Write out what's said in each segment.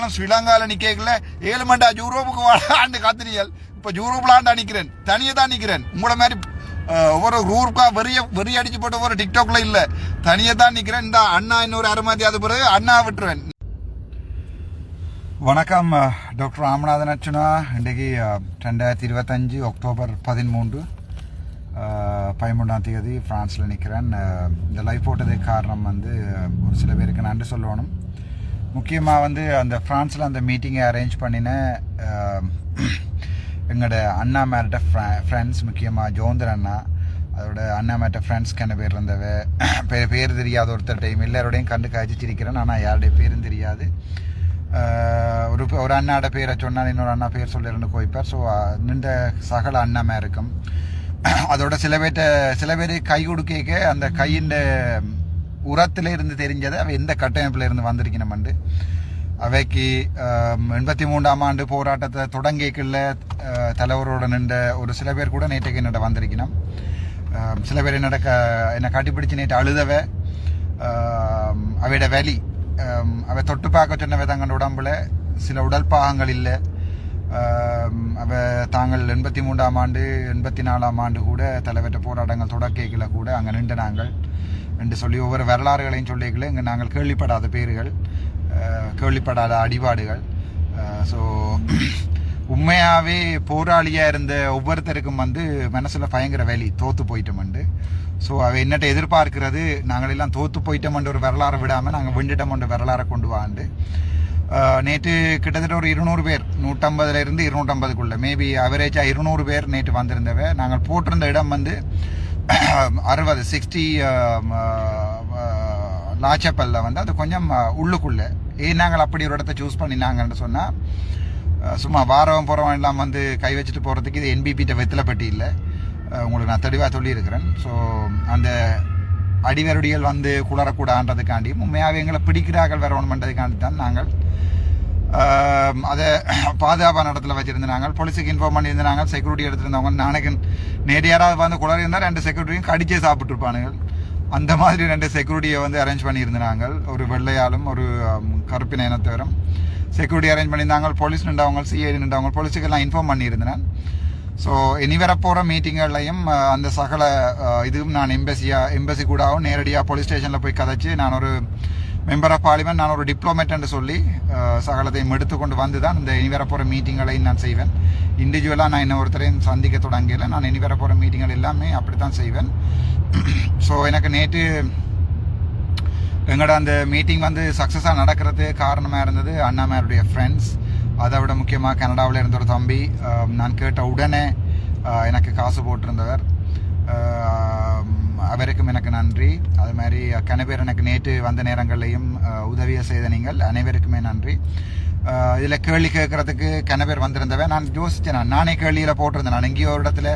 நாளும் ஸ்ரீலங்காவில் நிற்கல ஏழு மண்டா யூரோப்புக்கு வாழாண்டு காத்திரியல் இப்ப யூரோப்லாண்டா நிக்கிறேன். தனியாக தான் நிற்கிறேன் உங்களை மாதிரி ஒவ்வொரு ஊருக்கா வெறிய வெறி அடிச்சு போட்டு ஒவ்வொரு டிக்டாக்ல இல்லை. தனியாக தான் நிற்கிறேன் இந்த அண்ணா இன்னொரு அருமாதி அது பிறகு அண்ணா விட்டுருவேன். வணக்கம் டாக்டர் ராமநாதன் அர்ச்சுனா இன்றைக்கு ரெண்டாயிரத்தி இருபத்தஞ்சு அக்டோபர் பதிமூன்று பதிமூன்றாம் தேதி ஃப்ரான்ஸில் நிற்கிறேன் இந்த லைஃப் போட்டதுக்கு காரணம் வந்து ஒரு சில பேருக்கு நன்றி சொல்லணும். முக்கியமாக வந்து அந்த ஃப்ரான்ஸில் அந்த மீட்டிங்கை அரேஞ்ச் பண்ணின எங்களோட அண்ணா மேரிட்ட ஃப்ரெண்ட்ஸ் முக்கியமாக ஜோந்தர் அண்ணா அதோட அண்ணா மேட்ட ஃப்ரெண்ட்ஸ் கண்ண பேர் இருந்தவ பேர் பேர் தெரியாத ஒருத்தர்டையும் எல்லாரோடையும் கண்டு காய்ச்சிச்சிருக்கிறேன் ஆனால் யாருடைய பேரும் தெரியாது. ஒரு ஒரு அண்ணாட பேரை சொன்னால் இன்னொரு அண்ணா பேர் சொல்லிருந்து கோய்ப்பார். ஸோ நின்ற சகல அண்ணாமே இருக்கும் அதோட சில பேர்ட்ட சில பேர் கை கொடுக்க அந்த கையின் உரத்துல இருந்து தெரிஞ்சது. அவ எந்த கட்டமைப்புல இருந்து வந்திருக்கணும்ண்டு. அவைக்கு எண்பத்தி மூன்றாம் ஆண்டு போராட்டத்தை தொடங்கிக்குள்ள தலைவரோட நின்ற ஒரு சில பேர் கூட நேற்றுக்கு என்னோட வந்திருக்கணும். சில பேர் என்னோட க என்னை கட்டிப்பிடிச்சு நேற்று அழுதவ. அவையோட வலி. அவை தொட்டு பார்க்க சொன்னவை தங்கள் உடம்புல. சில உடல் பாகங்கள் இல்லை அவ தாங்கள் எண்பத்தி மூன்றாம் ஆண்டு எண்பத்தி நாலாம் ஆண்டு கூட தலைவற்ற போராட்டங்கள் தொடக்கைகளை கூட அங்கே நின்று நாங்கள். என்று சொல்லி ஒவ்வொரு வரலாறுகளையும் சொல்லிக்கல இங்கே நாங்கள் கேள்விப்படாத பேர்கள் கேள்விப்படாத அடிபாடுகள். ஸோ உண்மையாகவே போராளியாக இருந்த ஒவ்வொருத்தருக்கும் வந்து மனசில் பயங்கர வலி தோற்று போயிட்டோம்ண்டு ஸோ அவ என்னட்ட எதிர்பார்க்கிறது நாங்கள் எல்லாம் தோத்து போயிட்டோம்ன்ற ஒரு வரலாறை விடாமல் நாங்கள் வெண்டுட்டோம்ன்ற வரலாறை கொண்டு வாண்டு நேற்று கிட்டத்தட்ட ஒரு இருநூறு பேர் நூற்றம்பதுலேருந்து இருநூற்றம்பதுக்குள்ளே மேபி அவரேஜாக இருநூறு பேர் நேற்று வந்திருந்தவ நாங்கள் போட்டிருந்த இடம் வந்து அறுபது சிக்ஸ்டி லாச்சப்பல்ல வந்து அது கொஞ்சம் உள்ளுக்குள்ளே. ஏன் நாங்கள் அப்படி ஒரு இடத்த சூஸ் பண்ணினாங்கன்னு சொன்னால் சும்மா வாரவன் போகிறவன் எல்லாம் வந்து கை வச்சுட்டு போகிறதுக்கு இது என்பிபிட்ட வெத்திலப்பட்டி இல்லை. உங்களுக்கு நான் தெளிவாக சொல்லியிருக்கிறேன். ஸோ அந்த அடிவருடிகள் வந்து குளரக்கூடான்றதுக்காண்டியும் உண்மையாகவே எங்களை பிடிக்கிறார்கள் வரணுன்றதுக்காண்டி தான் நாங்கள் அதை பாதுகாப்பான இடத்துல வச்சுருந்தாங்க போலீஸுக்கு இன்ஃபார்ம் பண்ணியிருந்தாங்க செக்யூரிட்டி எடுத்திருந்தவங்க. நாளைக்கு நேற்று யாராவது வந்து குளறி இருந்தால் ரெண்டு செக்யூரிட்டியும் கடிச்சே சாப்பிட்டுருப்பானுங்கள் அந்த மாதிரி ரெண்டு செக்யூரிட்டியை வந்து அரேஞ்ச் பண்ணியிருந்தாங்க ஒரு வெள்ளையாலும் ஒரு கருப்பின இனத்தவரும் செக்யூரிட்டி அரேஞ்ச் பண்ணியிருந்தாங்க. போலீஸ் நின்றவங்க சிஐடி நின்றவங்க போலீஸுக்கெல்லாம் இன்ஃபார்ம் பண்ணியிருந்தேன். ஸோ இனி வரப்போகிற மீட்டிங்கள்லையும் அந்த சகல இதுவும் நான் எம்பசியாக எம்பசி கூடவும் நேரடியாக போலீஸ் ஸ்டேஷனில் போய் கதைச்சு நான் ஒரு மெம்பர் ஆஃப் பார்லிமெண்ட் நான் ஒரு டிப்ளமேட் என்று சொல்லி சகலத்தையும் எடுத்துக்கொண்டு வந்து தான் இந்த இனி வரப்போகிற மீட்டிங்களையும் நான் செய்வேன். இண்டிவிஜுவலாக நான் இன்னும் ஒருத்தரையும் சந்திக்க தொடங்கல நான் இனி வரப்போகிற மீட்டிங்கள் எல்லாமே அப்படி தான் செய்வேன். ஸோ எனக்கு நேற்று எங்களோட அந்த மீட்டிங் வந்து சக்ஸஸாக நடக்கிறது காரணமாக இருந்தது அண்ணாமாருடைய ஃப்ரெண்ட்ஸ் அதை விட முக்கியமாக கனடாவில் இருந்த ஒரு தம்பி. நான் கேட்ட உடனே எனக்கு காசு போட்டிருந்தவர். அவருக்கும் எனக்கு நன்றி. அது மாதிரி கனபேர் எனக்கு நேற்று வந்த நேரங்களையும் உதவியை செய்த நீங்கள் அனைவருக்குமே நன்றி. இதில் கேள்வி கேட்கறதுக்கு கன வந்திருந்தவன் நான் யோசித்தேன் நான். நானே கேள்வியில் போட்டிருந்தேன். நான் எங்கேயோ ஒரு இடத்துல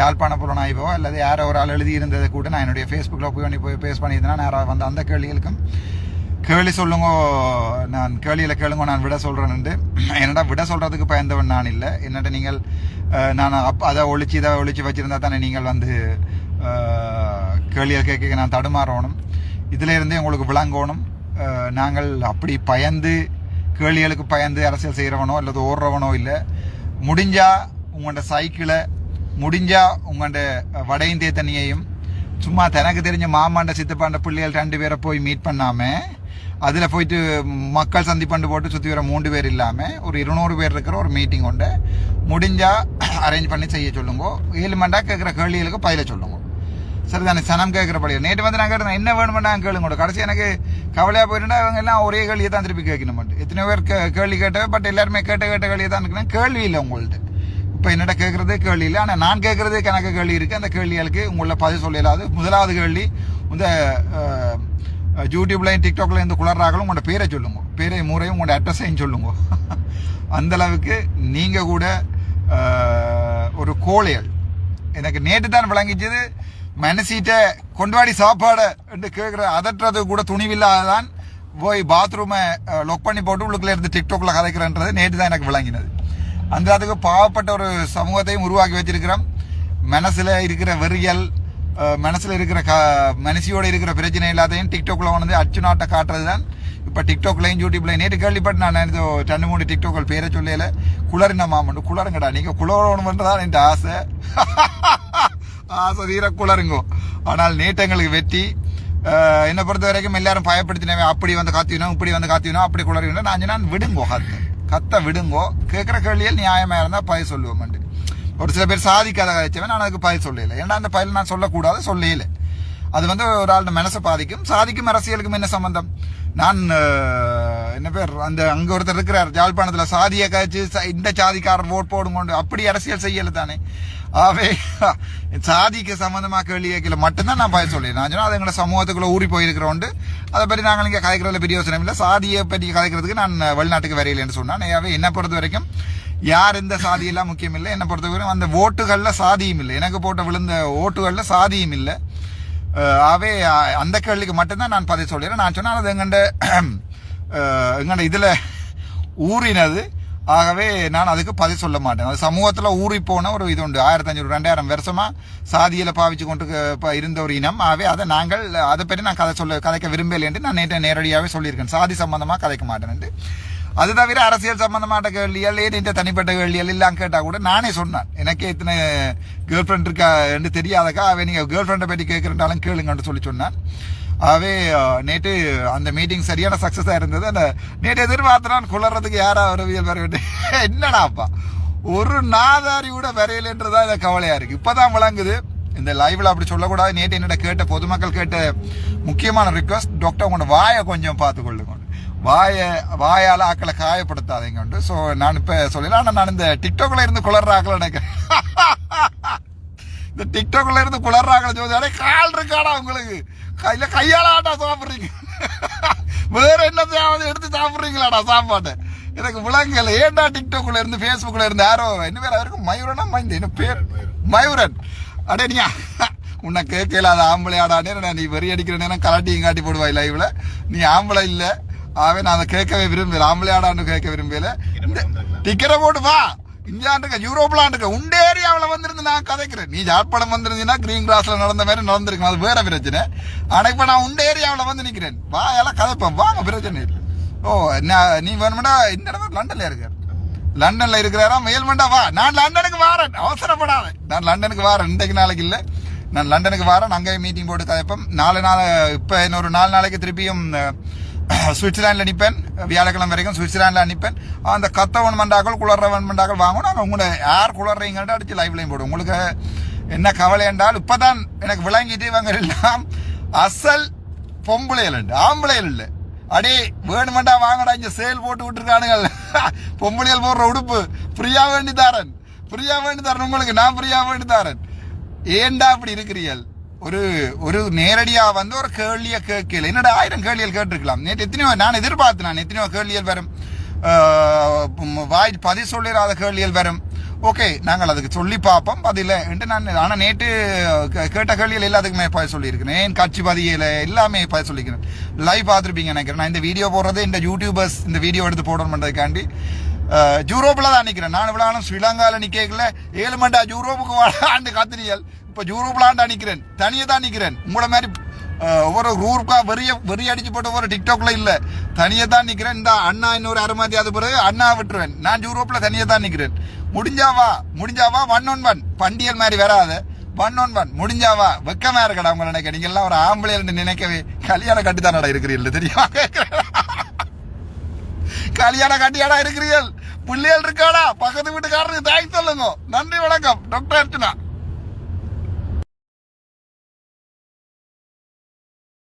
யாழ்ப்பாண புலனாய்வோ அல்லது யாரோ ஒரு ஆள் எழுதி இருந்ததை கூட நான் என்னுடைய ஃபேஸ்புக்கில் போய் பண்ணி போய் பேஸ் பண்ணியிருந்தேன் யாராவது வந்த அந்த கேள்விகளுக்கும் கேள்வி சொல்லுங்க நான் கேள்வியில் கேளுங்க நான் விட சொல்கிறேன்ட்டு என்னடா விட சொல்கிறதுக்கு பயந்தவன் நான் இல்லை. என்னட்ட நீங்கள் நான் அப் அதை ஒழிச்சு இதை ஒழிச்சு வச்சுருந்தா தானே நீங்கள் வந்து அஹ், கேள்வியை கேட்க நான் தடுமாறணும். இதிலிருந்தே உங்களுக்கு விளங்கணும். நாங்கள் அப்படி பயந்து கேள்விகளுக்கு பயந்து அரசியல் செய்கிறவனோ அல்லது ஓடுறவனோ இல்லை. முடிஞ்சால் உங்களோட சைக்கிளை முடிஞ்சால் உங்களோட வட இந்திய தண்ணியையும் சும்மா தனக்கு தெரிஞ்ச மாமாண்ட சித்தப்பாண்ட பிள்ளைகள் ரெண்டு பேரை போய் மீட் பண்ணாம அதில் போயிட்டு மக்கள் சந்திப்பண்டு போட்டு சுற்றி வர மூன்று பேர் இல்லாமல் ஒரு இருநூறு பேர் இருக்கிற ஒரு மீட்டிங் உண்டு. முடிஞ்சால் அரேஞ்ச் பண்ணி செய்ய சொல்லுங்க. ஏழு மண்டா கேட்குற கேள்விகளுக்கு பயில சொல்லுங்க. சரிதானே? சனம் கேட்குறபடி நேற்று வந்து நாங்கள் கேட்டோம், என்ன வேணுமெண்டா கேளுங்க கடைசி எனக்கு கவலையாக போயிருந்தா இவங்க எல்லாம் ஒரே கேள்வியை தான் திருப்பி கேட்கணும் மட்டும் எத்தனை பேர் கேள்வி கேட்டவே பட் எல்லாருமே கேட்ட கேட்ட கேள்வியை தான் இருக்கணும் கேள்வி இல்லை உங்கள்ட்ட. இப்போ என்னடா கேட்குறதே கேள்வி இல்லை. ஆனால் நான் கேட்குறதே கணக்கு கேள்வி இருக்குது அந்த கேள்விகளுக்கு உங்களை பதில் சொல்லலாது முதலாவது கேள்வி இந்த யூடியூப்லையும் டிக்டாக்லையும் இந்த குளர்றாங்களும் உங்களோட பேரை சொல்லுங்க. பேரை முறையும் உங்களோட அட்ரஸையும் சொல்லுங்க. அந்த அளவுக்கு நீங்கள் கூட ஒரு கோழைகள். எனக்கு நேற்று தான் விளங்கிச்சது. மனசீட்ட கொண்டாடி சாப்பாடு என்று கேட்குற அதட்டுறது கூட துணிவில்லாதான் போய் பாத்ரூமை லொக் பண்ணி போட்டு உள்ளுக்குள்ள இருந்து டிக்டாக்ல கதைக்கிறன்றது நேற்று தான் எனக்கு விளங்கினது. அந்த அதுக்கு பாவப்பட்ட ஒரு சமூகத்தையும் உருவாக்கி வச்சிருக்கிறோம். மனசில் இருக்கிற வெறியல் மனசில் இருக்கிற க மனசியோடு இருக்கிற பிரச்சனை எல்லாத்தையும் டிக்டாக்ல வந்து அச்சு நாட்டை காட்டுறது தான் இப்போ டிக்டாக்லையும் யூடியூப்லையும் நேற்று கேள்விப்பட்டு நான் இது ரெண்டு மூணு டிக்டாக்கள் பேரை சொல்லல. குளறின மாமண்டு குளருங்கடா நீங்கள் குளரணும் தான் என் ஆசை. ஆசை தீர குளருங்கோ ஆனால் நேட்டங்களுக்கு வெற்றி என்னை பொறுத்த வரைக்கும் எல்லாரும் பயப்படுத்தினவே அப்படி வந்து காத்தினோம் இப்படி வந்து காத்தினோம் அப்படி குளறினோம் நான் நான் விடுங்கோ கத்து கத்த விடுங்கோ. கேட்குற கேள்வியில் நியாயமாக இருந்தால் பய சொல்லுவோம் ஒரு சில பேர் சாதிக்காத கதைச்சவன் நான் அதுக்கு பயிர் சொல்லல. ஏன்னா அந்த பயில் நான் சொல்லக்கூடாது சொல்லல. அது வந்து ஒரு ஆள் மனசை பாதிக்கும். சாதிக்கும் அரசியலுக்கும் என்ன சம்பந்தம்? நான் என்ன பேர் அந்த அங்கே ஒருத்தர் இருக்கிறார் ஜாழ்ப்பாணத்தில் சாதியை கழிச்சு இந்த சாதிக்காரர் ஓட் போடும் கொண்டு அப்படி அரசியல் செய்யல தானே. ஆவே சாதிக்கு சம்மந்தமாக கேள்வி கேட்கல மட்டும்தான் நான் பதில் சொல்லிடுறேன் நான் சொன்னால் அது எங்களோட சமூகத்துக்குள்ள ஊறி போயிருக்கிறோண்டு. அதை பற்றி நாங்கள் இங்கே கதைக்கிறதுல பெரிய யோசனை இல்லை. சாதியை பற்றி கதைக்கிறதுக்கு நான் வெளிநாட்டுக்கு வரையிலேன்னு சொன்னேன். ஆகவே என்னை பொறுத்த வரைக்கும் யார் இந்த சாதியெல்லாம் முக்கியம் இல்லை? என்னை பொறுத்தவரைக்கும் அந்த ஓட்டுகளில் சாதியும் இல்லை. எனக்கு போட்ட விழுந்த ஓட்டுகளில் சாதியும் இல்லை. ஆகவே அந்த கேள்விக்கு மட்டும்தான் நான் பதில் சொல்லிடுறேன். நான் சொன்னால் அது எங்கண்ட எங்கண்ட இதில் ஊறினது ஆகவே நான் அதுக்கு பதில் சொல்ல மாட்டேன். அது சமூகத்தில் ஊறி போன ஒரு இது உண்டு. ஆயிரத்தி அஞ்சூறு ரெண்டாயிரம் வருஷமாக சாதியில் பாவிச்சு கொண்டு இருந்த ஒரு இனம். ஆகவே அதை நாங்கள் அதை பற்றி நான் கதை சொல்ல கதைக்க விரும்பலை என்று நான் நேற்று நேரடியாகவே சொல்லியிருக்கேன். சாதி சம்பந்தமாக கதைக்க மாட்டேன் அது தவிர அரசியல் சம்பந்தமான கேள்விகள் ஏன் தனிப்பட்ட கேள்விகள் எல்லாம் கேட்டால் கூட நானே சொன்னேன். எனக்கே இத்தனை கேர்ள் ஃப்ரெண்ட் இருக்கா என்று தெரியாதக்கா அவன் நீங்கள் கேர்ள் ஃப்ரெண்டை பற்றி கேட்குறண்டாலும் கேளுங்கன்னு சொல்லி சொன்னான். ஆகவே நேற்று அந்த மீட்டிங் சரியான சக்ஸஸாக இருந்தது. அந்த நேற்று எதிர்பார்த்தான் குளர்றதுக்கு யாரா உறவியல் வர என்னடாப்பா? ஒரு நாதாரி கூட வரையலைன்றதா இந்த இருக்குது இப்போ தான் விளங்குது. இந்த லைவில் அப்படி சொல்லக்கூடாது. நேற்று என்னோட கேட்ட பொதுமக்கள் கேட்ட முக்கியமான ரிக்வஸ்ட் டாக்டர் உங்களோட வாயை கொஞ்சம் பார்த்து கொள்ளுங்க வாயை வாயால் ஆக்களை காயப்படுத்தாதீங்க ஸோ நான் இப்போ சொல்லல. ஆனால் நான் இந்த டிக்டாக்ல இருந்து குளர்ற ஆக்களை நினைக்கிறேன். இந்த டிக்டாக்ல இருந்து குளர்றாங்கள ஜோதியாரே கால் இருக்காடா உங்களுக்கு. கையில கையால ஆட்டா சாப்பிடுறீங்க. வேற என்னத்தையாவது எடுத்து சாப்பிடுறீங்களாடா சாப்பாட்டை. எனக்கு விளங்கல ஏன்டா டிக்டாக்ல இருந்து ஃபேஸ்புக்ல இருந்து யாரோ என்ன பேர் அவருக்கு மயூரனா மைண்ட் என்ன பேர்? மயூரன். அடே நீ உன்னை கேட்கல அது ஆம்பளையாடானே நீ வெறி அடிக்கிற நேரம் கலாட்டியும் காட்டி போடுவாய் லைவ்ல நீ ஆம்பளை இல்ல. ஆவே நான் அதை கேட்கவே விரும்பல. ஆம்பளையாடான்னு கேட்க விரும்பல. இந்த டிக்கெட்டை போட்டு வா. இந்தியாண்டுக்க யூரோப்லாண்டுக்க உண்ட ஏரியாவில் வந்திருந்து நான் கதைக்கிறேன். நீ ஜாழ்ப்பாணம் வந்திருந்தீங்கன்னா கிரீன் கிராஸில் நடந்த மாதிரி நடந்திருக்கும். அது வேற பிரச்சனை. ஆனால் இப்போ நான் உண்ட ஏரியாவில் வந்து நிற்கிறேன் வா எல்லாம் கதைப்பேன். வாங்க பிரச்சனை இல்லை. ஓ நான் நீ வேணுமெண்டா இந்த இடத்துல லண்டனில் இருக்கார் லண்டனில் இருக்கிறாரா? மேல்மண்டா வா. நான் லண்டனுக்கு வாரேன். அவசரப்படாத. நான் லண்டனுக்கு வாரேன். இன்றைக்கு நாளைக்கு இல்லை. நான் லண்டனுக்கு வாரேன். அங்கேயும் மீட்டிங் போட்டு கதைப்பேன். நாலு நாள் இப்போ இன்னொரு நாலு நாளைக்கு திருப்பியும் சுவிட்சர்லாண்டில் அனுப்பேன் வியாழக்கிழமை வரைக்கும் சுவிட்சர்லாண்டில் அனுப்பேன் அந்த கத்தவன் மண்டாக்கள் குளர்றவன் மண்டாக்கள் வாங்கணும். நாங்கள் உங்களை யார் குளர்றீங்கன்ட்டு அடித்து லைவ்லையும் போடுவோம். உங்களுக்கு என்ன கவலை என்றால் இப்போதான் எனக்கு விளங்கிட்டு இவங்க எல்லாம் அசல் பொம்பளைகள் உண்டு ஆம்பளைகள் இல்லை அடே வேணுமெண்டா வாங்கடா இங்கே சேல் போட்டு விட்டுருக்கானுங்கள் பொம்பளைகள் போடுற உடுப்பு ஃப்ரீயா வேண்டி தாரன் ஃப்ரீயா வேண்டி தரேன் உங்களுக்கு நான் ஃப்ரீயா வேண்டி ஏண்டா ஏன்டா அப்படி இருக்கிறீர்கள்? ஒரு ஒரு நேரடியாக வந்து ஒரு கேள்வியை கேட்கல. என்னடா ஆயிரம் கேள்விகள் கேட்டிருக்கலாம். நேற்று எத்தனையோ நான் எதிர்பார்த்து நான் எத்தனையோ கேள்விகள் வரும். வாய் பதில் சொல்லிடாத கேள்விகள் வரும். ஓகே நாங்கள் அதுக்கு சொல்லி பார்ப்போம். பதில என்று நான் ஆனால் நேற்று கே- கேட்ட கேள்விகள் எல்லாத்துக்குமே பதில் சொல்லியிருக்கிறேன். என் காட்சி பதியில் எல்லாமே பதில் சொல்லியிருக்கிறேன். லைவ் பார்த்துருப்பீங்க நினைக்கிறேன். நான் இந்த வீடியோ போடுறது இந்த யூடியூபர்ஸ் இந்த வீடியோ எடுத்து போடணுன்றதுக்காண்டி யூரோப்பில் தான் நிற்கிறேன். நான் இவ்வளோ ஸ்ரீலங்காவில் நிற்கல ஏழு மண்டா யூரோப்புக்கு வாழாண்டு காத்திரியல் இப்போ யூரோப்பில் நிற்கிறேன் தனியாக தான் நிற்கிறேன் உங்கள மாதிரி ஒவ்வொரு ஊருக்கா வெறிய வெறி அடிச்சு போட்ட ஒரு டிக்டாக்ல இல்ல. தனியாக தான் நிக்கிறேன். இந்த அண்ணா இன்னொரு அருமாதி அது பிறகு அண்ணா விட்டுருவேன். நான் யூரோப்பில் தனியாக தான் நிக்கிறேன். முடிஞ்சாவா முடிஞ்சாவா ஒன் ஒன் ஒன் பண்டியல் மாதிரி வராது. ஒன் ஒன் ஒன் முடிஞ்சாவா வெக்கமா இருக்கடா உங்களை நினைக்க. நீங்க எல்லாம் ஒரு ஆம்பளை நினைக்கவே கல்யாணம் கட்டித்தானடா இருக்கிறீர்கள். தெரியுமா? கல்யாணம் கட்டியாடா இருக்கிறீர்கள். பிள்ளைகள் இருக்காடா. பக்கத்து வீட்டுக்காரருக்கு தாய் சொல்லுங்க. நன்றி வணக்கம். டாக்டர் அர்ச்சனா.